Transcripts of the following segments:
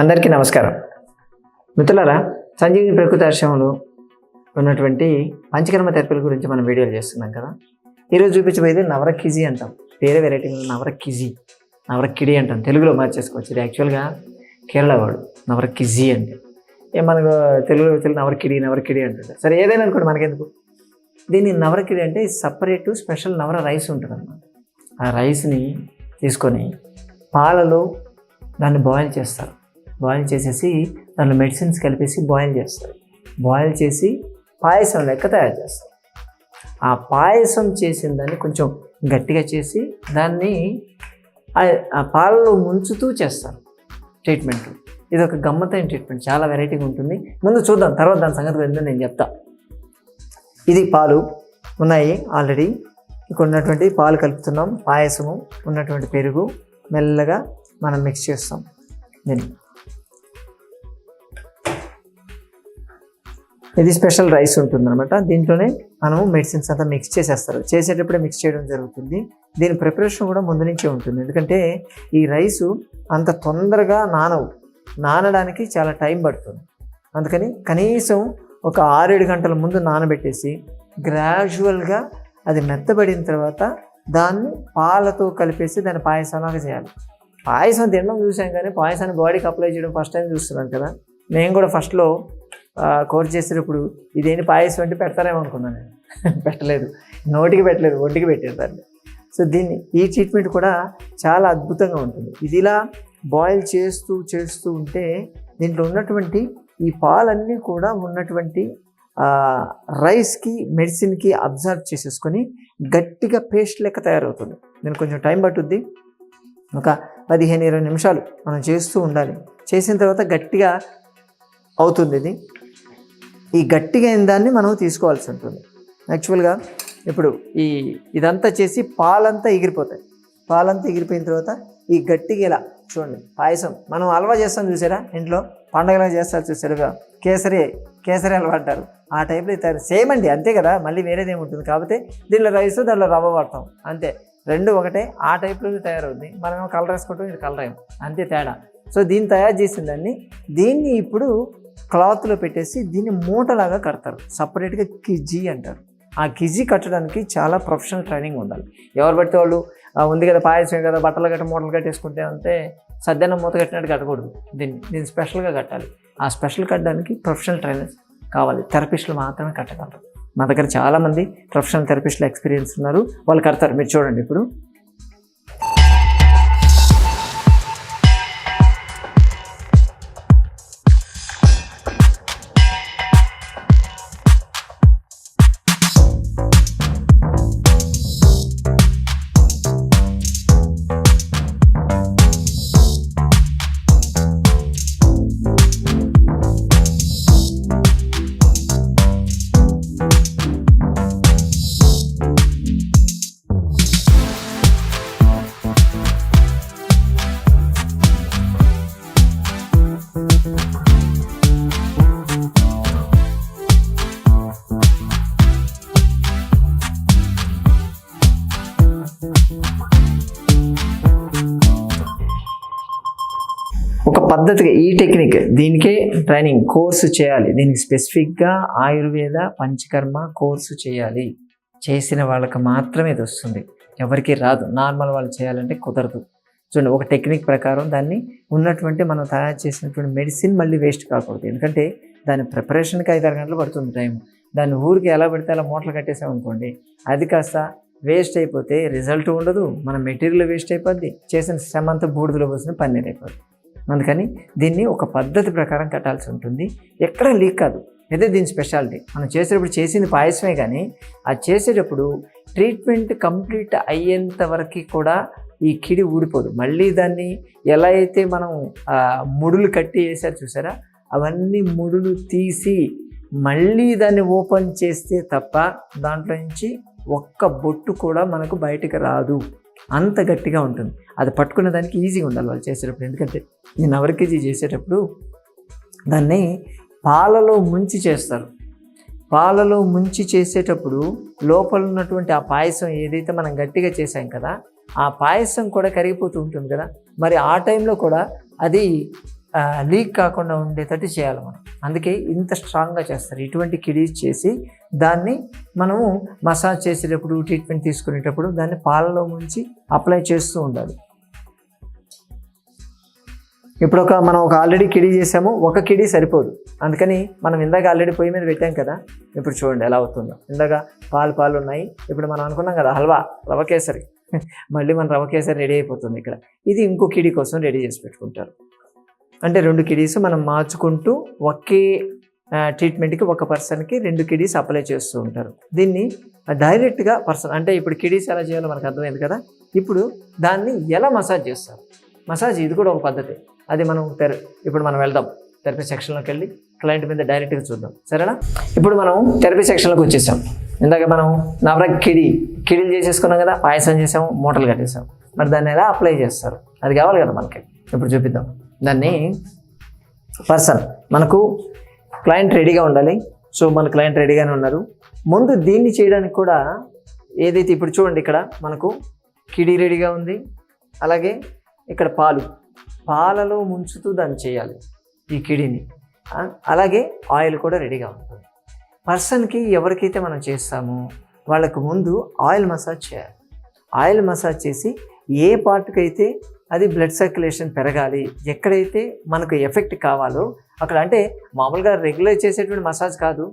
అందరికీ నమస్కారం. మిత్రులారా సంజీవిని ప్రకృతి ఆశ్రమంలో ఉన్నటువంటి పంచకర్మ థెరపీల గురించి మనం వీడియోలు చేస్తున్నాం కదా. ఈరోజు చూపించబోయేది నవరకిజీ అంటాం. వేరే వెరైటీ నవర కిజీ అంటాం. తెలుగులో మార్చేసుకోవచ్చు. ఇది యాక్చువల్గా కేరళ వాడు నవర కిజీ అంటే. ఏ మనకు తెలుగులో తెలుగు నవరకిడి నవరకిడి నవర అంటుంటారు సరే ఏదైనా అనుకోండి మనకెందుకు? దీన్ని నవరకిడి అంటే సపరేటు స్పెషల్ నవర రైస్ ఉంటుంది అన్నమాట ఆ రైస్ని తీసుకొని పాలలో దాన్ని బాయిల్ చేస్తారు. బాయిల్ చేసేసి దాంట్లో మెడిసిన్స్ కలిపేసి బాయిల్ చేస్తారు. బాయిల్ చేసి పాయసం లెక్క తయారు చేస్తారు. ఆ పాయసం చేసిన దాన్ని కొంచెం గట్టిగా చేసి దాన్ని ఆ- ఆ పాలలో ముంచుతూ చేస్తారు ట్రీట్మెంట్. ఇది ఒక గమ్మత్తైన ట్రీట్మెంట్. చాలా వెరైటీగా ఉంటుంది. ముందు చూద్దాం. తర్వాత దాని సంగతి ఏందో నేను చెప్తా. ఇది పాలు. ఉన్నాయి ఆల్రెడీ. ఇక్కడ ఉన్నటువంటి పాలు కలుపుతున్నాం. పాయసము ఉన్నటువంటి పెరుగు. మెల్లగా మనం మిక్స్ చేస్తాం. దీన్ని. ఇది స్పెషల్ రైస్ ఉంటుంది అనమాట దీంట్లోనే మనము మెడిసిన్స్ అంతా మిక్స్ చేసేస్తారు. చేసేటప్పుడే మిక్స్ చేయడం జరుగుతుంది. దీని ప్రిపరేషన్ కూడా ముందు నుంచే ఉంటుంది. ఎందుకంటే ఈ రైసు అంత తొందరగా నానవు. నానడానికి చాలా టైం పడుతుంది. అందుకని కనీసం ఒక ఆరేడు గంటల ముందు నానబెట్టేసి గ్రాడ్యువల్గా అది మెత్తబడిన తర్వాత దాన్ని పాలతో కలిపేసి దాన్ని పాయసంలాగా చేయాలి. పాయసం తినడం చూసాం కానీ పాయసాన్ని బాడీకి అప్లై చేయడం ఫస్ట్ టైం చూస్తున్నాను కదా. నేను కూడా ఫస్ట్లో కోర్ చేసేటప్పుడు ఇదేంటి పాయసం అంటే పెడతారేమో అనుకున్నాను నేను. పెట్టలేదు. నోటికి పెట్టలేదు ఒంటికి పెట్టారు దాన్ని. సో దీన్ని ఈ ట్రీట్మెంట్ కూడా చాలా అద్భుతంగా ఉంటుంది. ఇది ఇలా బాయిల్ చేస్తూ చేస్తూ ఉంటే దీంట్లో ఉన్నటువంటి ఈ పాలన్నీ కూడా ఉన్నటువంటి రైస్కి మెడిసిన్కి అబ్జర్వ్ చేసేసుకొని గట్టిగా పేస్ట్ లెక్క తయారవుతుంది. నేను కొంచెం టైం పట్టుద్ది. ఒక పదిహేను ఇరవై నిమిషాలు మనం చేస్తూ ఉండాలి. చేసిన తర్వాత గట్టిగా అవుతుంది ఇది. ఈ గట్టిగా అయిన దాన్ని మనం తీసుకోవాల్సి ఉంటుంది. యాక్చువల్గా ఇప్పుడు ఈ ఇదంతా చేసి పాలంతా ఎగిరిపోతాయి. పాలంతా ఎగిరిపోయిన తర్వాత ఈ గట్టిగా ఇలా చూడండి పాయసం మనం హల్వా చేస్తాం చూసారా? ఇంట్లో పండగలా చేస్తారు చూసారుగా? కేసరి కేసరి హల్వా అంటారు. ఆ టైప్లో తయారు సేమ్ అండి అంతే కదా? మళ్ళీ వేరేది ఉంటుంది? కాబట్టి దీనిలో రైస్ దానిలో రవ్వ వాడతాం. అంతే. రెండు ఒకటే ఆ టైప్లో తయారవుతుంది. మనం కలర్ వేసుకుంటాం ఇది కలర్ ఏమో. అంతే తేడా. సో దీన్ని తయారు చేసిన దాన్ని దీన్ని ఇప్పుడు క్లాత్లో పెట్టేసి దీన్ని మూటలాగా కడతారు. సపరేట్గా కిజీ అంటారు. ఆ కిజీ కట్టడానికి చాలా ప్రొఫెషనల్ ట్రైనింగ్ ఉండాలి. ఎవరు పడితే వాళ్ళు ఉంది కదా పాయసం కదా బట్టలు గట్ట మూటలు కట్టేసుకుంటే అంతే సద్దన్నం మూత కట్టినట్టు కట్టకూడదు. దీన్ని దీన్ని స్పెషల్గా కట్టాలి. ఆ స్పెషల్ కట్టడానికి ప్రొఫెషనల్ ట్రైనర్స్ కావాలి. థెరపిస్టులు మాత్రమే కట్టగలరు. మా దగ్గర చాలామంది ప్రొఫెషనల్ థెరపిస్టులు ఎక్స్పీరియన్స్ ఉన్నారు. వాళ్ళు కడతారు. మీరు చూడండి ఇప్పుడు. పద్ధతిగా ఈ టెక్నిక్ దీనికే ట్రైనింగ్ కోర్సు చేయాలి. దీనికి స్పెసిఫిక్గా ఆయుర్వేద పంచకర్మ కోర్సు చేయాలి. చేసిన వాళ్ళకి మాత్రమే ఇది వస్తుంది. ఎవరికి రాదు. నార్మల్ వాళ్ళు చేయాలంటే కుదరదు. చూడండి ఒక టెక్నిక్ ప్రకారం దాన్ని ఉన్నటువంటి మనం తయారు చేసినటువంటి మెడిసిన్ మళ్ళీ వేస్ట్ కాకూడదు. ఎందుకంటే దాని ప్రిపరేషన్కి ఐదారు గంటలు పడుతుంది టైం దాన్ని ఊరికి ఎలా పెడితే అలా మూటలు కట్టేసాం అనుకోండి అది కాస్త వేస్ట్ అయిపోతే రిజల్ట్ ఉండదు. మన మెటీరియల్ వేస్ట్ అయిపోద్ది. చేసిన శ్రమ అంతా బూడిదలో పోసిన పన్నీర్ అయిపోద్ది. అందుకని దీన్ని ఒక పద్ధతి ప్రకారం కట్టాల్సి ఉంటుంది. ఎక్కడ లీక్ కాదు. అదే దీని స్పెషాలిటీ. మనం చేసేటప్పుడు చేసింది పాయసమే కానీ అది చేసేటప్పుడు ట్రీట్మెంట్ కంప్లీట్ అయ్యేంత వరకు కూడా ఈ కిడి ఊడిపోదు. మళ్ళీ దాన్ని ఎలా అయితే మనం ముడులు కట్టి వేసారు చూసారా? అవన్నీ ముడులు తీసి మళ్ళీ దాన్ని ఓపెన్ చేస్తే తప్ప దాంట్లో నుంచి ఒక్క బొట్టు కూడా మనకు బయటకు రాదు. అంత గట్టిగా ఉంటుంది. అది పట్టుకునే దానికి ఈజీగా ఉండాలి వాళ్ళు చేసేటప్పుడు. ఎందుకంటే నేను ఎవరికేజీ కేజీ చేసేటప్పుడు దాన్ని పాలలో ముంచి చేస్తారు. పాలలో ముంచి చేసేటప్పుడు లోపల ఉన్నటువంటి ఆ పాయసం ఏదైతే మనం గట్టిగా చేసాం కదా ఆ పాయసం కూడా కరిగిపోతూ ఉంటుంది కదా. మరి ఆ టైంలో కూడా అది లీక్ కాకుండా ఉండేటట్టు చేయాలి మనం. అందుకే ఇంత స్ట్రాంగ్గా చేస్తారు. ఇటువంటి కిడీస్ చేసి దాన్ని మనము మసాజ్ చేసేటప్పుడు ట్రీట్మెంట్ తీసుకునేటప్పుడు దాన్ని పాలలో ముంచి అప్లై చేస్తూ ఉండాలి. ఇప్పుడు ఒక మనం ఒక ఆల్రెడీ కిడీ చేసాము ఒక కిడీ సరిపోదు. అందుకని మనం ఇందాక ఆల్రెడీ పొయ్యి మీద పెట్టాం కదా ఇప్పుడు చూడండి ఎలా అవుతుందో. ఇందాక పాలు పాలు ఉన్నాయి. ఇప్పుడు మనం అనుకున్నాం కదా హల్వా రవ కేసరి. మళ్ళీ మన రవ కేసరి రెడీ అయిపోతుంది ఇక్కడ. ఇది ఇంకో కిడీ కోసం రెడీ చేసి పెట్టుకుంటారు. అంటే రెండు కిడీస్ మనం మార్చుకుంటూ ఒకే ట్రీట్మెంట్కి ఒక పర్సన్కి రెండు కిడీస్ అప్లై చేస్తూ ఉంటారు. దీన్ని డైరెక్ట్గా పర్సన్ అంటే ఇప్పుడు కిడీస్ ఎలా చేయాలో మనకు అర్థమైంది కదా? ఇప్పుడు దాన్ని ఎలా మసాజ్ చేస్తారు? మసాజ్ ఇది కూడా ఒక పద్ధతి. అది మనం తెర ఇప్పుడు మనం వెళ్దాం. థెరపీ సెక్షన్లోకి వెళ్ళి క్లయింట్ మీద డైరెక్ట్గా చూద్దాం. సరేనా? ఇప్పుడు మనం థెరపీ సెక్షన్లోకి వచ్చేసాం. ఇందాక మనం నవర కిడి కిడీలు చేసేసుకున్నాం కదా? పాయసం చేసాము మూటలు కట్టేసాం మరి దాన్ని ఎలా అప్లై చేస్తారు? అది కావాలి కదా మనకి. ఇప్పుడు చూపిద్దాం. దాన్ని పర్సన్ మనకు క్లయింట్ రెడీగా ఉండాలి. సో మన క్లయింట్ రెడీగానే ఉన్నారు. ముందు దీన్ని చేయడానికి కూడా ఏదైతే ఇప్పుడు చూడండి ఇక్కడ మనకు కిడి రెడీగా ఉంది. అలాగే ఇక్కడ పాలు. పాలలో ముంచుతూ దాన్ని చేయాలి ఈ కిడిని. అలాగే ఆయిల్ కూడా రెడీగా ఉంటుంది. పర్సన్కి ఎవరికైతే మనం చేస్తామో వాళ్ళకు ముందు ఆయిల్ మసాజ్ చేయాలి. ఆయిల్ మసాజ్ చేసి ఏ పార్ట్కి అయితే అది బ్లడ్ సర్క్యులేషన్ పెరగాలి. ఎక్కడైతే మనకు ఎఫెక్ట్ కావాలో అక్కడ అంటే మామూలుగా రెగ్యులర్ చేసేటువంటి మసాజ్ కాదు.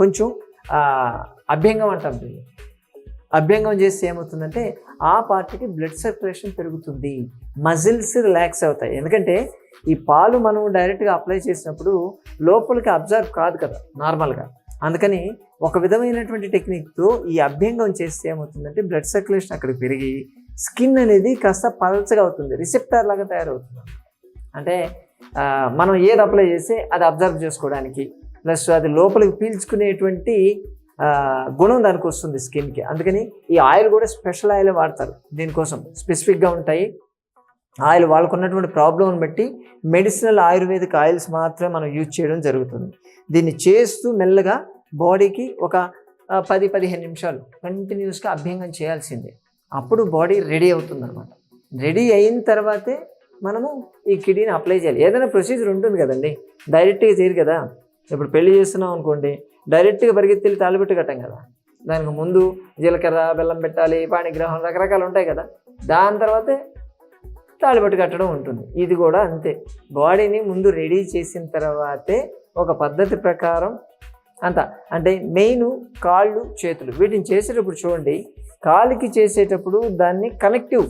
కొంచెం అభ్యంగం అంటాం దీన్ని. అభ్యంగం చేస్తే ఏమవుతుందంటే ఆ పార్టీకి బ్లడ్ సర్క్యులేషన్ పెరుగుతుంది. మజిల్స్ రిలాక్స్ అవుతాయి. ఎందుకంటే ఈ పాలు మనం డైరెక్ట్గా అప్లై చేసినప్పుడు లోపలికి అబ్జర్వ్ కాదు కదా నార్మల్గా అందుకని ఒక విధమైనటువంటి టెక్నిక్తో ఈ అభ్యంగం చేస్తే ఏమవుతుందంటే బ్లడ్ సర్క్యులేషన్ అక్కడ పెరిగి స్కిన్ అనేది కాస్త పలచగా అవుతుంది రిసెప్టార్ లాగా తయారవుతుంది అంటే మనం ఏది అప్లై చేస్తే అది అబ్జర్వ్ చేసుకోవడానికి ప్లస్ అది లోపలికి పీల్చుకునేటువంటి గుణం దానికి వస్తుంది స్కిన్కి అందుకని ఈ ఆయిల్ కూడా స్పెషల్ ఆయిల్ వాడతారు దీనికోసం. స్పెసిఫిక్గా ఉంటాయి. ఆయిల్ వాళ్ళకున్నటువంటి ప్రాబ్లమ్ని బట్టి మెడిసినల్ ఆయుర్వేదిక్ ఆయిల్స్ మాత్రమే మనం యూజ్ చేయడం జరుగుతుంది. దీన్ని చేస్తూ మెల్లగా బాడీకి ఒక పది పదిహేను నిమిషాలు కంటిన్యూస్గా అభ్యంగం చేయాల్సిందే. అప్పుడు బాడీ రెడీ అవుతుంది అనమాట రెడీ అయిన తర్వాతే మనము ఈ కిడ్నీని అప్లై చేయాలి. ఏదైనా ప్రొసీజర్ ఉంటుంది కదండి. డైరెక్ట్గా చేయరు కదా. ఇప్పుడు పెళ్ళి చేస్తున్నాం అనుకోండి డైరెక్ట్గా పరిగెత్తి తాళిబెట్టు కట్టాం కదా. దానికి ముందు జీలకర్ర బెల్లం పెట్టాలి పాణిగ్రహం రకరకాలు ఉంటాయి కదా. దాని తర్వాతే తాళిబట్టు కట్టడం ఉంటుంది. ఇది కూడా అంతే. బాడీని ముందు రెడీ చేసిన తర్వాతే ఒక పద్ధతి ప్రకారం అంత. అంటే మెయిన్ కాళ్ళు చేతులు వీటిని చేసేటప్పుడు చూడండి కాలికి చేసేటప్పుడు దాన్ని కనెక్టివ్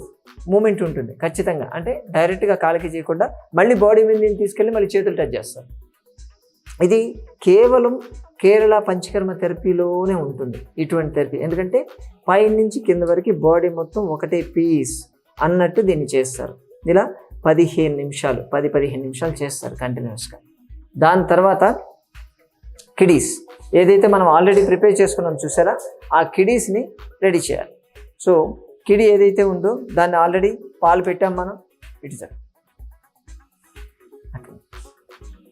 మూమెంట్ ఉంటుంది ఖచ్చితంగా. అంటే డైరెక్ట్గా కాలికి చేయకుండా మళ్ళీ బాడీ మీద నేను తీసుకెళ్ళి మళ్ళీ చేతులు టచ్ చేస్తారు. ఇది కేవలం కేరళ పంచకర్మ థెరపీలోనే ఉంటుంది ఇటువంటి థెరపీ. ఎందుకంటే పై నుంచి కింద వరకు బాడీ మొత్తం ఒకటే పీస్ అన్నట్టు దీన్ని చేస్తారు. ఇలా పదిహేను నిమిషాలు పది పదిహేను నిమిషాలు చేస్తారు కంటిన్యూస్గా. దాని తర్వాత కిడీస్. ఏదైతే మనం ఆల్రెడీ ప్రిపేర్ చేసుకున్నాం చూసారా? ఆ కిడీస్ని రెడీ చేయాలి. సో కిడి ఏదైతే ఉందో దాన్ని ఆల్రెడీ పాలు పెట్టాం మనం. ఇటు సార్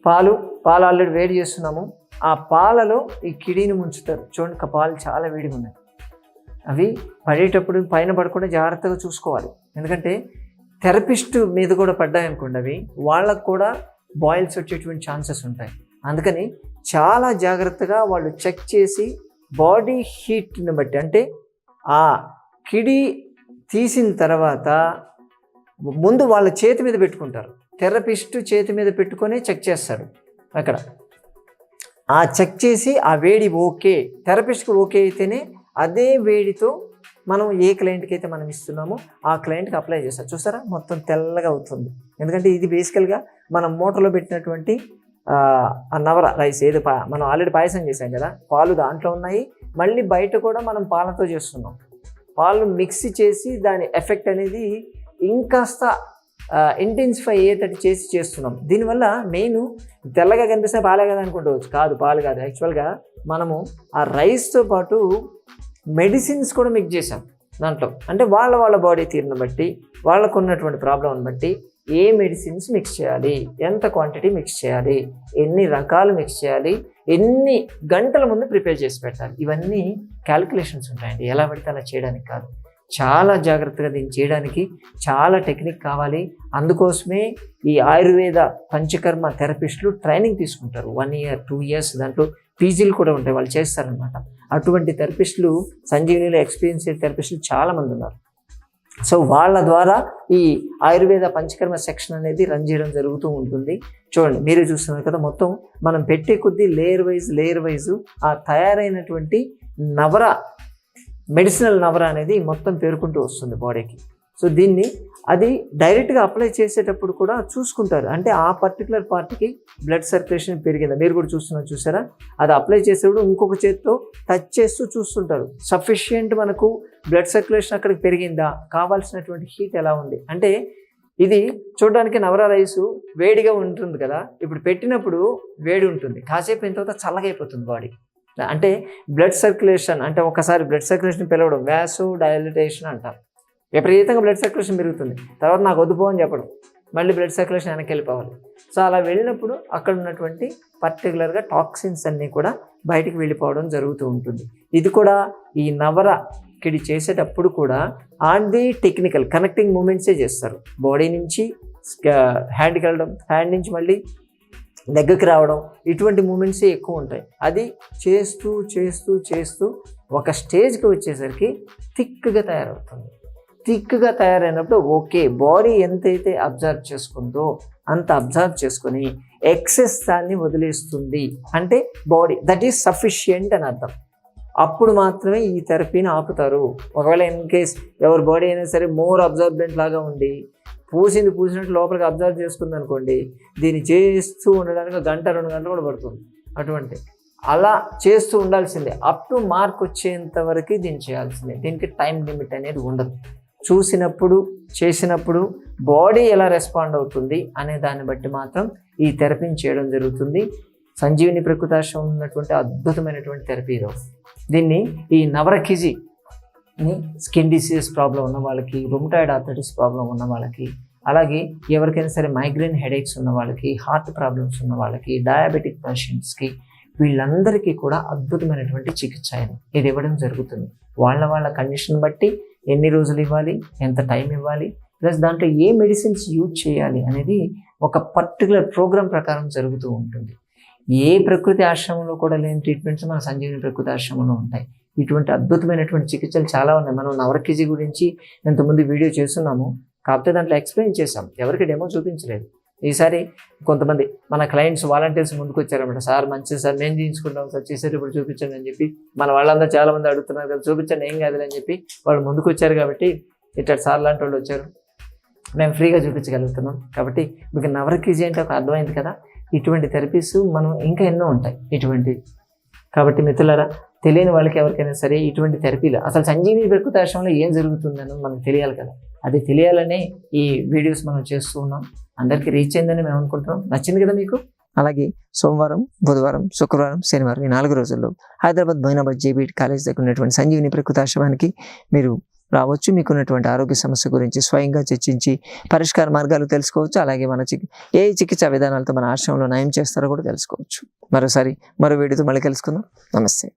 పాలు పాలు ఆల్రెడీ వేడి చేస్తున్నాము. ఆ పాలలో ఈ కిడీని ముంచుతారు. చూడండి ఆ పాలు చాలా వేడిగా ఉన్నాయి. అవి పడేటప్పుడు పైన పడకుండా జాగ్రత్తగా చూసుకోవాలి. ఎందుకంటే థెరపిస్ట్ మీద కూడా పడ్డాయనుకోండి అవి వాళ్ళకు కూడా బాయిల్స్ వచ్చేటువంటి ఛాన్సెస్ ఉంటాయి. అందుకని చాలా జాగ్రత్తగా వాళ్ళు చెక్ చేసి బాడీ హీట్ని బట్టి అంటే ఆ కిడి తీసిన తర్వాత ముందు వాళ్ళ చేతి మీద పెట్టుకుంటారు. థెరపిస్ట్ చేతి మీద పెట్టుకొని చెక్ చేస్తాడు అక్కడ. ఆ చెక్ చేసి ఆ వేడి ఓకే థెరపిస్ట్కి ఓకే అయితేనే అదే వేడితో మనం ఏ క్లయింట్కి అయితే మనం ఇస్తున్నామో ఆ క్లయింట్కి అప్లై చేస్తారు. చూసారా? మొత్తం తెల్లగా అవుతుంది. ఎందుకంటే ఇది బేసికల్గా మనం మూటలో పెట్టినటువంటి ఆ, నవర రైస్ ఏది పా మనం ఆల్రెడీ పాయసం చేసాం కదా పాలు దాంట్లో ఉన్నాయి. మళ్ళీ బయట కూడా మనం పాలతో చేస్తున్నాం. పాలు మిక్స్ చేసి దాని ఎఫెక్ట్ అనేది ఇంకాస్త ఇంటెన్సిఫై అయ్యేటట్టు చేసి చేస్తున్నాం. దీనివల్ల మెయిన్ తెల్లగా కనిపిస్తే పాలే కదా అనుకుంటవచ్చు కాదు పాలు కాదు. యాక్చువల్గా మనము ఆ రైస్తో పాటు మెడిసిన్స్ కూడా మిక్స్ చేసాం దాంట్లో. అంటే వాళ్ళ వాళ్ళ బాడీ తీరును బట్టి వాళ్ళకు ఉన్నటువంటి ప్రాబ్లంని బట్టి ఏ మెడిసిన్స్ మిక్స్ చేయాలి? ఎంత క్వాంటిటీ మిక్స్ చేయాలి? ఎన్ని రకాలు మిక్స్ చేయాలి? ఎన్ని గంటల ముందు ప్రిపేర్ చేసి పెట్టాలి? ఇవన్నీ క్యాలిక్యులేషన్స్ ఉంటాయండి. ఎలా పడితే అలా చేయడానికి కాదు. చాలా జాగ్రత్తగా దీన్ని చేయడానికి చాలా టెక్నిక్ కావాలి. అందుకోసమే ఈ ఆయుర్వేద పంచకర్మ థెరపిస్టులు ట్రైనింగ్ తీసుకుంటారు. వన్ ఇయర్ టూ ఇయర్స్ దాంట్లో పీజీలు కూడా ఉంటాయి. వాళ్ళు చేస్తారనమాట అటువంటి థెరపిస్టులు సంజీవనిలో ఎక్స్పీరియన్స్ థెరపిస్టులు చాలామంది ఉన్నారు. సో వాళ్ళ ద్వారా ఈ ఆయుర్వేద పంచకర్మ సెక్షన్ అనేది రన్ చేయడం జరుగుతూ ఉంటుంది. చూడండి మీరే చూస్తున్నారు కదా మొత్తం మనం పెట్టే కొద్దీ లేయర్ వైజ్ లేయర్ వైజ్ ఆ తయారైనటువంటి నవర మెడిసినల్ నవర అనేది మొత్తం పేరుకుంటూ వస్తుంది బాడీకి సో దీన్ని అది డైరెక్ట్గా అప్లై చేసేటప్పుడు కూడా చూసుకుంటారు. అంటే ఆ పర్టికులర్ పార్టీకి బ్లడ్ సర్క్యులేషన్ పెరిగిందా? మీరు కూడా చూస్తున్నారు చూసారా? అది అప్లై చేసేప్పుడు ఇంకొక చేతితో టచ్ చేస్తూ చూస్తుంటారు. సఫిషియంట్ మనకు బ్లడ్ సర్క్యులేషన్ అక్కడికి పెరిగిందా? కావాల్సినటువంటి హీట్ ఎలా ఉంది? అంటే ఇది చూడడానికి నవరా రైస్ వేడిగా ఉంటుంది కదా? ఇప్పుడు పెట్టినప్పుడు వేడి ఉంటుంది. కాసేపు అయిన తర్వాత చల్లగైపోతుంది బాడీ అంటే బ్లడ్ సర్క్యులేషన్ అంటే ఒకసారి బ్లడ్ సర్క్యులేషన్ పిలవడం వ్యాసు డైలిటేషన్ అంటారు. విపరీతంగా బ్లడ్ సర్క్యులేషన్ పెరుగుతుంది. తర్వాత నాకు వద్దుపో అని చెప్పడం. మళ్ళీ బ్లడ్ సర్క్యులేషన్ వెనక్కి వెళ్ళిపోవాలి. సో అలా వెళ్ళినప్పుడు అక్కడ ఉన్నటువంటి పర్టికులర్గా టాక్సిన్స్ అన్నీ కూడా బయటికి వెళ్ళిపోవడం జరుగుతూ ఉంటుంది. ఇది కూడా ఈ నవర కిడి చేసేటప్పుడు కూడా ఆన్ ది టెక్నికల్ కనెక్టింగ్ మూమెంట్సే చేస్తారు. బాడీ నుంచి హ్యాండ్కి వెళ్ళడం హ్యాండ్ నుంచి మళ్ళీ దగ్గరికి రావడం ఇటువంటి మూమెంట్సే ఎక్కువ ఉంటాయి. అది చేస్తూ చేస్తూ చేస్తూ ఒక స్టేజ్కి వచ్చేసరికి థిక్గా తయారవుతుంది. థిక్గా తయారైనప్పుడు ఓకే బాడీ ఎంతైతే అబ్జర్వ్ చేసుకుందో అంత అబ్జర్వ్ చేసుకొని ఎక్సెస్ దాన్ని వదిలేస్తుంది. అంటే బాడీ దట్ ఈస్ సఫిషియంట్ అని అర్థం. అప్పుడు మాత్రమే ఈ థెరపీని ఆపుతారు. ఒకవేళ ఇన్ కేస్ ఎవరి బాడీ అయినా సరే మోర్ అబ్జర్బెంట్ లాగా ఉండి పూసింది పూసినట్టు లోపలికి అబ్జర్వ్ చేసుకుంది అనుకోండి దీన్ని చేస్తూ ఉండడానికి ఒక గంట రెండు గంటలు కూడా పడుతుంది. అటువంటి అలా చేస్తూ ఉండాల్సిందే. అప్ టు మార్క్ వచ్చేంత వరకు దీన్ని చేయాల్సిందే. దీనికి టైం లిమిట్ అనేది ఉండదు. చూసినప్పుడు చేసినప్పుడు బాడీ ఎలా రెస్పాండ్ అవుతుంది అనే దాన్ని బట్టి మాత్రం ఈ థెరపీని చేయడం జరుగుతుంది. సంజీవిని ప్రకృతాశ్రమం ఉన్నటువంటి అద్భుతమైనటువంటి థెరపీ ఇది. దీన్ని ఈ నవరకిజి స్కిన్ డిసీజెస్ ప్రాబ్లం ఉన్న వాళ్ళకి రొమటాయిడ్ ఆర్థరైటిస్ ప్రాబ్లం ఉన్న వాళ్ళకి అలాగే ఎవరికైనా సరే మైగ్రేన్ హెడేక్స్ ఉన్న వాళ్ళకి హార్ట్ ప్రాబ్లమ్స్ ఉన్న వాళ్ళకి డయాబెటిక్ పేషెంట్స్కి వీళ్ళందరికీ కూడా అద్భుతమైనటువంటి చికిత్స ఇది. ఇవ్వడం జరుగుతుంది. వాళ్ళ వాళ్ళ కండిషన్ బట్టి ఎన్ని రోజులు ఇవ్వాలి? ఎంత టైం ఇవ్వాలి? ప్లస్ దాంట్లో ఏ మెడిసిన్స్ యూజ్ చేయాలి అనేది ఒక పర్టికులర్ ప్రోగ్రామ్ ప్రకారం జరుగుతూ ఉంటుంది. ఏ ప్రకృతి ఆశ్రమంలో కూడా లేని ట్రీట్మెంట్స్ మన సంజీవిని ప్రకృతి ఆశ్రమంలో ఉంటాయి. ఇటువంటి అద్భుతమైనటువంటి చికిత్సలు చాలా ఉన్నాయి. మనం నవరకిజీ గురించి ఇంతకుముందు వీడియో చేస్తున్నాము. కాకపోతే దాంట్లో ఎక్స్ప్లెయిన్ చేసాం ఎవరికి డెమో చూపించలేదు. ఈసారి కొంతమంది మన క్లయింట్స్ వాలంటీర్స్ ముందుకు వచ్చారన్నమాట. సార్ మంచిది సార్ మేము చేయించుకుంటాం సార్ చేసేది ఇప్పుడు చూపించండి అని చెప్పి మన వాళ్ళందరూ చాలామంది అడుగుతున్నారు కదా చూపించండి ఏం కాదు అని చెప్పి వాళ్ళు ముందుకు వచ్చారు కాబట్టి ఇట్లా సార్ లాంటి వాళ్ళు వచ్చారు. మేము ఫ్రీగా చూపించగలుగుతున్నాం కాబట్టి మీకు నవరకీజీ అంటే ఒక అర్థమైంది కదా. ఇటువంటి థెరపీస్ మనం ఇంకా ఎన్నో ఉంటాయి ఇటువంటి. కాబట్టి మిత్రులారా తెలియని వాళ్ళకి ఎవరికైనా సరే ఇటువంటి థెరపీలు. అసలు సంజీవి ప్రకృతాశ్రమంలో ఏం జరుగుతుందని మనకు తెలియాలి కదా. అది తెలియాలనే ఈ వీడియోస్ మనం చేస్తూ ఉన్నాం. అందరికీ రీచ్ అయిందని మేము అనుకుంటున్నాం. నచ్చింది కదా మీకు? అలాగే సోమవారం బుధవారం శుక్రవారం శనివారం ఈ నాలుగు రోజుల్లో హైదరాబాద్ బైనాబాద్ జేబీ కాలేజ్ దగ్గర ఉన్నటువంటి సంజీవిని ప్రకృతాశ్రమానికి మీరు రావచ్చు. మీకున్నటువంటి ఆరోగ్య సమస్య గురించి స్వయంగా చర్చించి పరిష్కార మార్గాలు తెలుసుకోవచ్చు. అలాగే మన చి ఏ చికిత్సా విధానాలతో మన ఆశ్రమంలో నయం చేస్తారో కూడా తెలుసుకోవచ్చు. మరోసారి మరో వీడియోతో మళ్ళీ కలుసుకుందాం. నమస్తే.